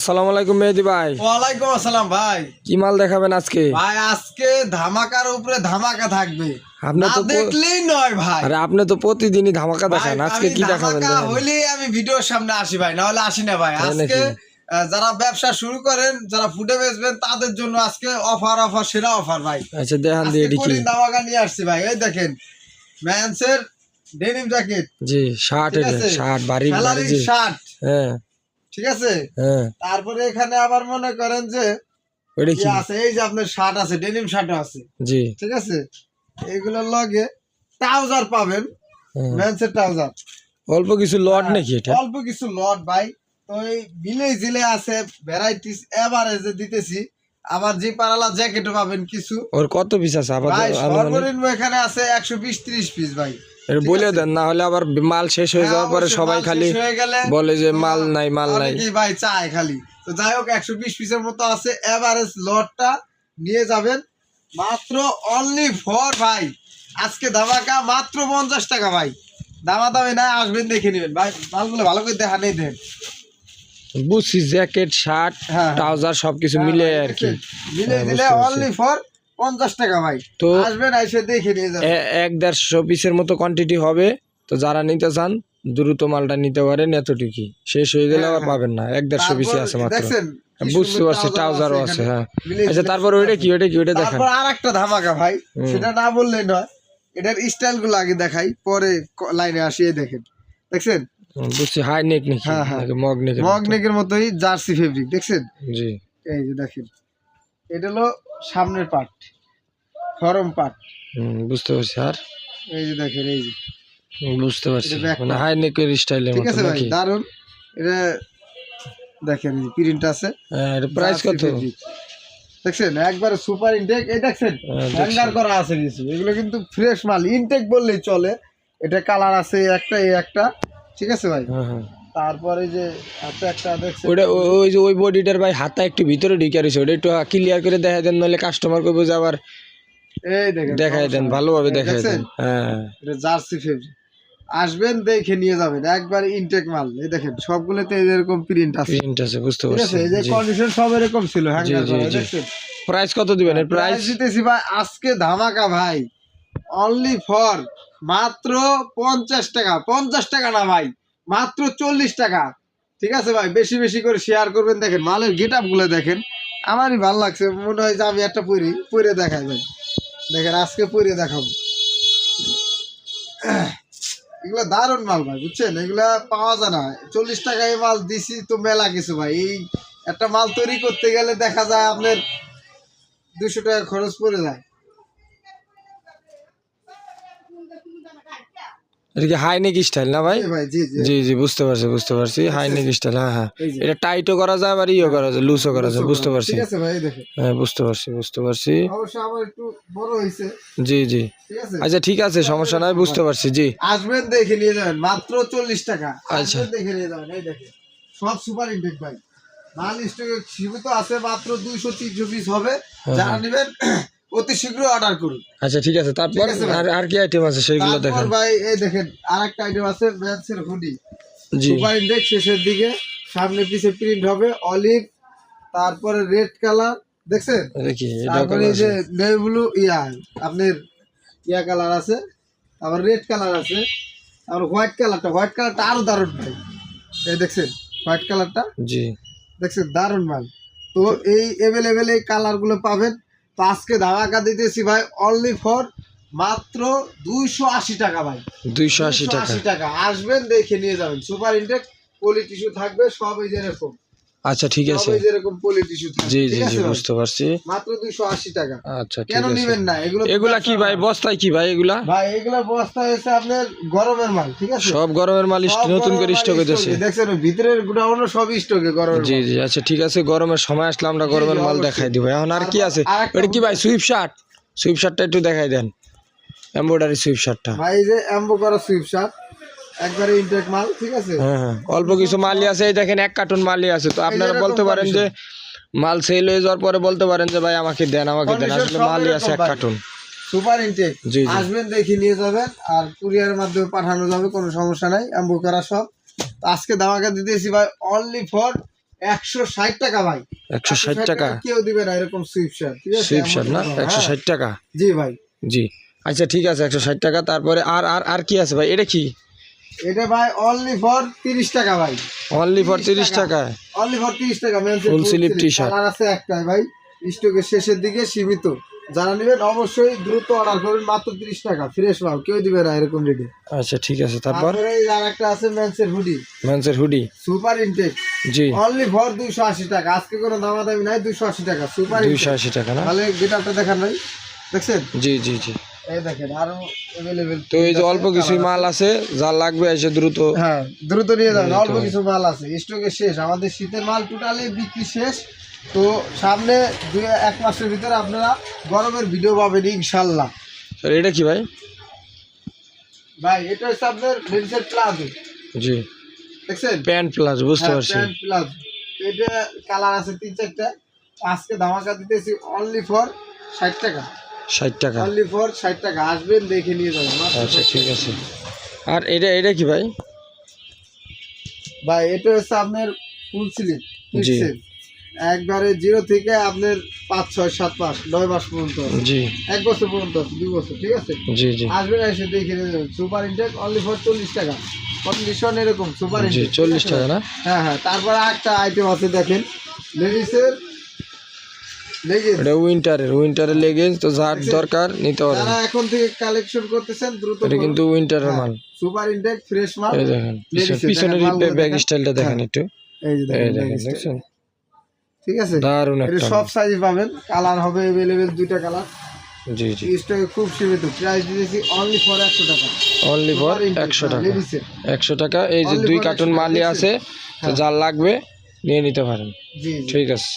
আসসালামু আলাইকুম মেহেদি ভাই। ওয়ালাইকুম আসসালাম ভাই। কি মাল দেখাবেন আজকে? ভাই আজকে ধামাকার উপরে ধামাকা থাকবে। আপনি তো দেখলেই নয় ভাই। আরে আপনি তো প্রতিদিনই ধামাকা দেখান। আজকে কি দেখাবেন। হইলেই আমি ভিডিওর সামনে আসি ভাই না হলে আসি না ভাই। আজকে যারা ব্যবসা শুরু করেন যারা ফুটে বেচবেন তাদের জন্য আজকে অফার অফার সেরা অফার ভাই। আচ্ছা দেখান দিয়ে করিম ধামাকা নিয়ে আসছি ভাই। এই দেখেন ম্যান্সের ডেনিম জ্যাকেট জি শার্ট শার্ট বাড়ি বাড়ি জি শার্ট হ্যাঁ। ঠিক আছে? হ্যাঁ। তারপরে এখানে আবার মনে করেন যে কি? আছে এই যে আপনার শার্ট আছে ডেনিম শার্টও আছে। জি। ঠিক আছে? এগুলোর লগে ট্রাউজার পাবেন হ্যাঁ। মেন্সের ট্রাউজার। অল্প কিছু লট নাকি এটা? অল্প কিছু লট ভাই। তো এই বিলে জিলে আছে ভ্যারাইটিস এভারেজে দিতেছি। আবার জি পারালা জ্যাকেটও পাবেন কিছু। ওর কত পিস আছে? আবার সর্বনিম্ন এখানে আছে একশো বিশ ত্রিশ পিস ভাই। এটা বলে দেন না হলে আবার মাল শেষ হয়ে যাওয়ার পরে হ্যাঁ, সবাই খালি হয়ে বলে যে মাল নাই মাল নাই। ভাই চায় খালি? তো যাই হোক একশো বিশ পিসের মতো আছে এভারেজ লটটা নিয়ে যাবেন। মাত্র অনলি ফর ভাই। আজকে ধামাকা মাত্র পঞ্চাশ টাকা ভাই। দামা দামে না আসবেন দেখে নেবেন। ভাই মালগুলো ভালো করে দেখা নেই দেন। বুঝছি জ্যাকেট শার্ট হ্যাঁ। ট্রাউজার সবকিছু মিলে আর কি। মিলে হ্যাঁ, দিলে অনলি ফর পঞ্চাশ টাকা ভাই। তো আসবেন এসে দেখে নিয়ে যাবেন। এক দেড়শো পিসের মতো কোয়ান্টিটি হবে। তো যারা নিতে চান দ্রুত মালটা নিতে পারেন এতটুকুই। শেষ হয়ে গেলে আবার হ্যাঁ, পাবেন না। এক দেড়শো পিসে আছে মাত্র। দেখছেন বুঝতে পারছি trouser ট্রাউজারও আছে হ্যাঁ। আচ্ছা তারপর ওইটা কি ওইটা কি ওইটা দেখান। আর একটা ধামাকা ভাই সেটা না বললেই নয়। এটার আগে দেখাই পরে লাইনে আসিয়ে দেখেন। দেখছেন? বুঝছি হাই নেক নাকি? হ্যাঁ, হ্যাঁ। নাকি মগ নেক মগনেকের মতোই জার্সি ফেব্রিক দেখছেন? জি। এই যে দেখেন। এটা হলো সামনের পার্ট ফরম পার্ট বুঝতে পারছি। আর? এই যে দেখেন এই যে। বুঝতে পারছি। মানে হাই নেকের স্টাইলের ঠিক মতো আছে ভাই দারুণ এটা দেখেন প্রিন্ট আছে। হ্যাঁ, এটা প্রাইস কত। দেখছেন একবার সুপার ইনটেক এই দেখছেন হ্যাঁ, হ্যাঙ্গার করা আছে কিছু এগুলো কিন্তু ফ্রেশ মাল। ইনটেক বললেই চলে। এটা কালার আছে একটা এই একটা। ঠিক আছে ভাই? হ্যাঁ হ্যাঁ। তারপরে যে একটা একটা দেখছেন ওইটা ও- ওই যে ওই বডিটার ভাই হাতটা একটু ভিতরে ঢুকে রয়েছে ওটা একটু ক্লিয়ার করে দেখা দেন নাহলে কাস্টমার করব যে আবার এই দেখেন দেখাই দেন ভালোভাবে দেখাই দেন হ্যাঁ। এটা জার্সি ফেব্রিক আসবেন দেখে নিয়ে যাবেন। একবার ইনটেক মাল। এই দেখেন সবগুলোতে এরকম প্রিন্ট আছে। প্রিন্ট আছে বুঝতে পারছি। এই যে কন্ডিশন সব এরকম ছিল হ্যাঙ্গার জি, দেখছেন? প্রাইস কত দিবেন? এর প্রাইস প্রাইস দিতেছি ভাই আজকে ধামাকা ভাই। অনলি ফর মাত্র পঞ্চাশ টাকা পঞ্চাশ টাকা না ভাই। মাত্র চল্লিশ টাকা। ঠিক আছে ভাই, বেশি বেশি করে শেয়ার করবেন। দেখেন, মালের গেটগুলো দেখেন, আমারই ভালো লাগছে। মনে হয় যে আমি একটা পরি, পরে দেখাই ভাই। দেখেন, আজকে পরে দেখাবো। এগুলা দারুণ মাল ভাই, বুঝছেন? এগুলা পাওয়া যায় না। চল্লিশ টাকায় মাল দিছি তো মেলা কিছু ভাই। এই একটা মাল তৈরি করতে গেলে দেখা যায় আপনার দুশো টাকা খরচ পড়ে যায়। এটা কি হাই নেক স্টাইল না ভাই? জি জি বুঝতে পারছি বুঝতে পারছি। হাই নেক স্টাইল হ্যাঁ হ্যাঁ। এটা টাইটও করা যায় আবার ইও করা যায় লুজও করা যায় বুঝতে পারছি। ঠিক আছে ভাই হ্যাঁ বুঝতে পারছি বুঝতে পারছি। জি জি। আচ্ছা ঠিক আছে সমস্যা নাই বুঝতে পারছি জি। আসবেন দেখে নিয়ে যাবেন মাত্র চল্লিশ টাকা। আচ্ছা। দেখে নিয়ে যাবেন এই দেখেন। সব সুপার ইনটেক ভাই। মাল স্টকে সীমিত আছে মাত্র দুইশো তিনশো পিস হবে। হ্যাঁ, যারা নেবেন অতি শীঘ্র অর্ডার করুন। আচ্ছা ঠিক আছে। তারপর ভাই। আর আর কি আইটেম আছে তারপর দেখেন। ভাই এই দেখেন আর একটা আইটেম আছে ম্যান্সের হুডি জি। সুপার ইনটেক শেষের দিকে সামনে পিছে প্রিন্ট হবে অলিভ তারপরে রেড কালার দেখছেন? দেখি তারপরে এই যে নেভি ব্লু ইয়া আপনার ইয়া কালার আছে তারপর রেড কালার আছে তারপর হোয়াইট কালারটা হোয়াইট কালারটা আরও দারুণ ভাই। এই দেখছেন হোয়াইট কালারটা জি। দেখছেন দারুণ মাল। তো এই অ্যাভেলেবেল এই কালারগুলো পাবেন তো আজকে ধামাকা দিতেছি ভাই অনলি ফর মাত্র দুইশো আশি টাকা ভাই। দুইশো আশি টাকা আশি টাকা। আসবেন দেখে নিয়ে যাবেন। সুপার ইন্টেক কোয়ালিটি থাকবে সব এই যেরকম আচ্ছা ঠিক আছে। যেরকম জি জি জি বুঝতে পারছি। মাত্র দুইশো আশি টাকা। আচ্ছা ঠিক কেন আছে। নিবেন না? এগুলো এগুলা কি ভাই বস্তায় কি ভাই এগুলা? ভাই এগুলো বস্তা হয়েছে আপনার গরমের মাল ঠিক আছে? সব গরমের মাল নতুন করে স্টক হইতেছে। দেখছেন ভিতরের গুডাউনও সব স্টকে গরমের জি জি আচ্ছা ঠিক আছে গরমের সময় আসলে আমরা গরমের মাল দেখাই দিব এখন আর কি আছে? এটা কি ভাই সুইপ শার্ট সুইপ শার্টটা একটু দেখাই দেন। এমব্রয়ডারি সুইপ শার্টটা ভাই এই যে অ্যাম্বো করা সুইপ শার্ট একবারে ইনটেক মাল ঠিক আছে? হ্যাঁ হ্যাঁ। অল্প কিছু মালই আছে এই দেখেন এক কার্টুন মালই আছে। তো আপনারা বলতে পারেন যে মাল সেল হয়ে যাওয়ার পরে বলতে পারেন যে ভাই আমাকে দেন আমাকে দেন। আসলে মালই আছে এক ভাই। সুপার ইনটেক জি, জি। আসবেন দেখে নিয়ে যাবেন আর কুরিয়ারের মাধ্যমে পাঠানো যাবে কোনো সমস্যা নাই। করা সব। আজকে ধামাকা দিতেছি ভাই অনলি ফর একশো ষাট টাকা ভাই। একশো ষাট টাকা? কেউ দিবে না এরকম সুইপ শার্ট সুইপ শার্ট না? একশো হ্যাঁ। ষাট টাকা? জি ভাই। জি। আচ্ছা ঠিক আছে একশো ষাট টাকা। তারপরে আর আর আর কি আছে ভাই? এটা কি? এটা ভাই অনলি ফর তিরিশ টাকা ভাই। অনলি ফর 30 তিরিশ টাকা। অনলি ফর তিরিশ টাকা মেন্সের Full sleeve t-shirt। কালার আছে একটাই ভাই স্টকের শেষের দিকে সীমিত। যারা নেবেন অবশ্যই দ্রুত অর্ডার করবেন মাত্র তিরিশ টাকা। ফ্রেশ মাল কেউ দিবে না এরকম রেটে আচ্ছা ঠিক আছে তারপর? এই আর একটা আছে মেন্সের হুডি মেন্সের হুডি সুপার ইনটেক জি। অনলি ফর দুইশো আশি টাকা। আজকে কোনো দামাদামি নাই দুইশো আশি টাকা। সুপার দুইশো আশি টাকা না? তাহলে গেটারটা দেখান ভাই। দেখছেন? জি জি জি। এই দেখেন আরও অ্যাভেলেবেল তো এই যে অল্প কিছু মাল আছে। যা লাগবে এসে দ্রুত। হ্যাঁ দ্রুত নিয়ে যাবেন অল্প কিছু মাল আছে স্টকে শেষ। আমাদের শীতের মাল টোটালি বিক্রি শেষ। তো সামনে দুই এক মাসের ভিতরে আপনারা গরমের ভিডিও পাবেন ইনশাল্লাহ। এটা কি ভাই? ভাই এটা হচ্ছে আপনার লেন্সের প্লাজো জি। দেখছেন? প্যান্ট প্লাস বুঝতে হ্যাঁ, পারছি। প্যান্ট প্লাজো এটা কালার আছে তিন চারটা। আজকে ধামাকা দিতেছি অনলি ফর ষাট টাকা। ষাট টাকা। অনলি ফর ষাট টাকা। আসবেন দেখে নিয়ে যাবেন আচ্ছা ঠিক আছে। আর এটা এটা কি ভাই? ভাই এটা হচ্ছে আপনার ফুল স্লিপ জি। একবারে জিরো থেকে আপনার পাঁচ ছয় সাত মাস নয় মাস পর্যন্ত। জি। এক বছর পর্যন্ত আছে দুই বছর ঠিক আছে? জি জি। আসবেন এসে দেখে নিয়ে যাবেন। সুপার ইনটেক অনলি ফর চল্লিশ টাকা। কন্ডিশন এরকম সুপার ইনটেক চল্লিশ টাকা না? হ্যাঁ হ্যাঁ তারপরে একটা আইটেম আছে দেখেন। লেডিসের এটা উইন্টারের উইন্টারের লেগেন্স তো যার দরকার নিতে পারেন এখন থেকে কালেকশন করতেছেন দ্রুত এটা কিন্তু উইন্টারের মাল। সুপার ইনটেক ফ্রেশ মাল। এই দেখেন পিছনের ব্যাগ স্টাইলটা দেখেন। হ্যাঁ। একটু। এই দেখেন। দেখছেন? ঠিক আছে? দারুণ একটা সব সাইজ পাবেন। কালার হবে দুইটা কালার জি জি। স্টকে খুব সীমিত। প্রাইস দিয়েছি অনলি ফর একশো টাকা। অনলি ফর Super Intake, একশো টাকা। লেডিসের একশো টাকা এই যে দুই কার্টুন 100 মালই আছে তো হ্যাঁ। যার লাগবে নিয়ে নিতে পারেন। ঠিক আছে।